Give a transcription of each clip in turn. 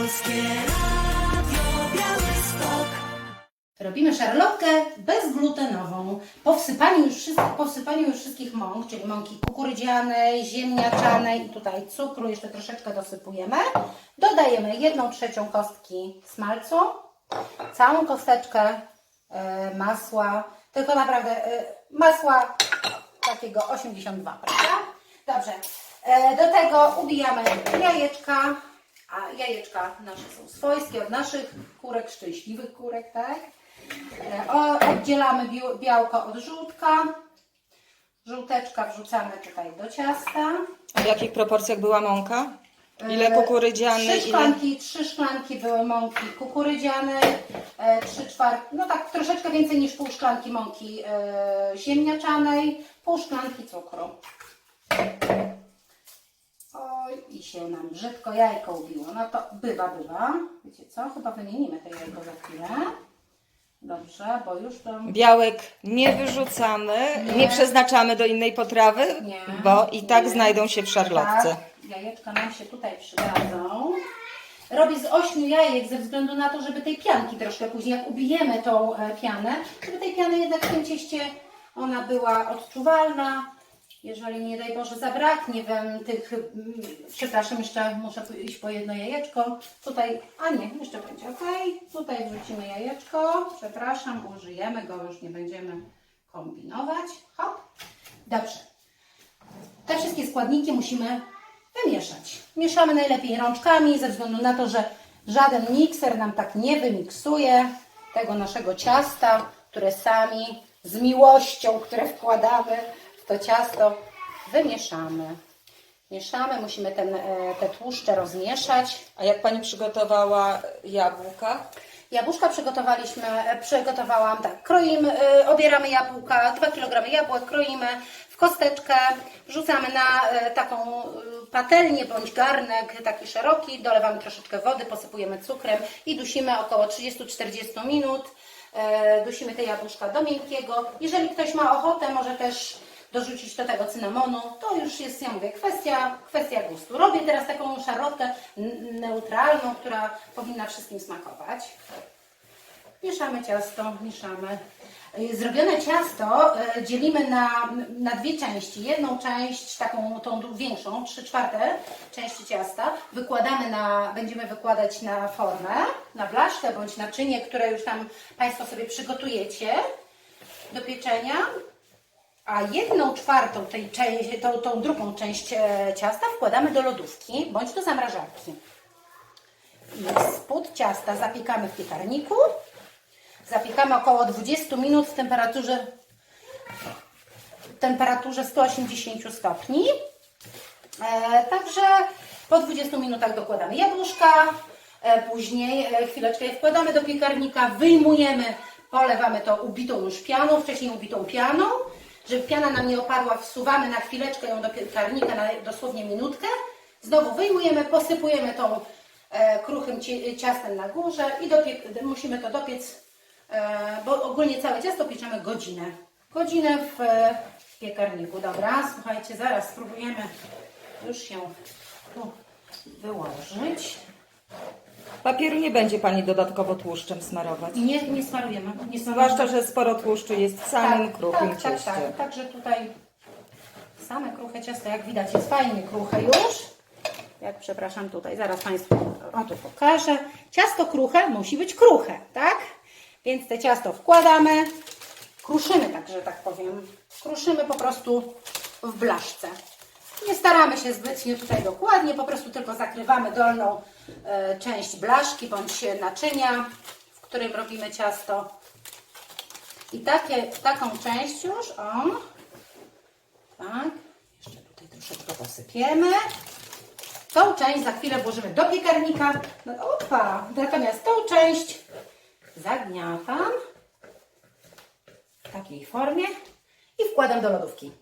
Polskie Radio Białystok. Robimy szarlotkę bezglutenową. Po wsypaniu już, wszystkich, po wsypaniu już wszystkich mąk, czyli mąki kukurydzianej, ziemniaczanej i tutaj cukru, jeszcze troszeczkę dosypujemy. Dodajemy jedną trzecią kostki smalcu, całą kosteczkę e, masła, tylko naprawdę e, masła takiego 82, prawda? Dobrze. E, do tego ubijamy jajeczka, a jajeczka nasze są swojskie od naszych kurek, szczęśliwych kurek, tak? E, o- Oddzielamy białko od żółtka. Żółteczka wrzucamy tutaj do ciasta. A w jakich proporcjach była mąka? Ile E, kukurydzianej, Trzy ile... szklanki, trzy szklanki były mąki kukurydzianej, e, trzy czwarte, no tak troszeczkę więcej niż pół szklanki mąki ziemniaczanej, pół szklanki cukru. I się nam brzydko jajko ubiło. No to bywa, bywa. Wiecie co? Chyba wymienimy to jajko za chwilę. Dobrze, bo już to... Białek nie wyrzucamy, nie. Nie. przeznaczamy do innej potrawy, Nie. bo i tak Nie. znajdą się w szarlotce. Tak, jajeczka nam się tutaj przydadzą. Robię z ośmiu jajek ze względu na to, żeby tej pianki troszkę później, jak ubijemy tą e, pianę, żeby tej piany jednak w tym cieście ona była odczuwalna. Jeżeli nie daj Boże zabraknie wam tych, mm, przepraszam, jeszcze muszę iść po jedno jajeczko. Tutaj, a nie, jeszcze będzie ok. Tutaj wrzucimy jajeczko, przepraszam, użyjemy go, już nie będziemy kombinować. Hop. Dobrze. Te wszystkie składniki musimy wymieszać. Mieszamy najlepiej rączkami, ze względu na to, że żaden mikser nam tak nie wymiksuje tego naszego ciasta, które sami z miłością, które wkładamy to ciasto, wymieszamy. Mieszamy, musimy ten, e, te tłuszcze rozmieszać. A jak Pani przygotowała jabłka? Jabłuszka przygotowaliśmy, e, przygotowałam tak, kroimy, e, obieramy jabłka, 2 kg jabłek kroimy w kosteczkę, wrzucamy na taką patelnię bądź garnek taki szeroki, dolewamy troszeczkę wody, posypujemy cukrem i dusimy około 30-40 minut. Dusimy te jabłuszka do miękkiego. Jeżeli ktoś ma ochotę, może też dorzucić do tego cynamonu, to już jest, ja mówię, kwestia, kwestia gustu. Robię teraz taką szarlotkę neutralną, która powinna wszystkim smakować. Mieszamy ciasto, mieszamy. Y, Zrobione ciasto y, dzielimy na, na dwie części. Jedną część, taką tą większą, trzy czwarte części ciasta, wykładamy na, będziemy wykładać na formę, na blaszkę bądź naczynie, które już tam Państwo sobie przygotujecie do pieczenia. A jedną czwartą tej części, tą, tą drugą część e, ciasta wkładamy do lodówki bądź do zamrażarki. I spód ciasta zapiekamy w piekarniku. Zapiekamy około 20 minut w temperaturze, temperaturze 180 stopni. E, także po 20 minutach dokładamy jabłuszka, e, później e, chwileczkę je wkładamy do piekarnika, wyjmujemy, polewamy to ubitą już pianą, wcześniej ubitą pianą, żeby piana nam nie opadła, wsuwamy na chwileczkę ją do piekarnika, na dosłownie minutkę, znowu wyjmujemy, posypujemy tą e, kruchym ciastem na górze i musimy to dopiec, e, bo ogólnie całe ciasto pieczemy godzinę. Godzinę w, e, piekarniku. Dobra, słuchajcie, zaraz spróbujemy już się tu wyłożyć. Papieru nie będzie Pani dodatkowo tłuszczem smarować. Nie, nie smarujemy. Nie smarujemy. Zwłaszcza, że sporo tłuszczu jest w samym kruchym tak, tak, cieście. tak. Także tutaj same kruche ciasto, jak widać, jest fajnie kruche już. Jak przepraszam tutaj, zaraz Państwu o tu pokażę. Ciasto kruche musi być kruche, tak? Więc te ciasto wkładamy, kruszymy, tak, że tak powiem. Kruszymy po prostu w blaszce. Nie staramy się zbytnio tutaj dokładnie, po prostu tylko zakrywamy dolną część blaszki bądź naczynia, w którym robimy ciasto. I takie, taką część już, tak, jeszcze tutaj troszeczkę posypiemy. Tą część za chwilę włożymy do piekarnika. No, opa, natomiast tą część zagniatam w takiej formie i wkładam do lodówki.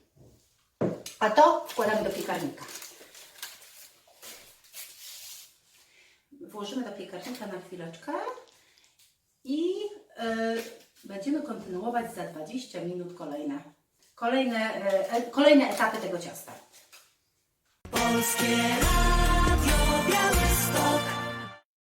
A to wkładamy do piekarnika. Włożymy do piekarnika na chwileczkę i y, będziemy kontynuować za 20 minut kolejne, kolejne, y, e, kolejne etapy tego ciasta. Polskie Radio Białystok.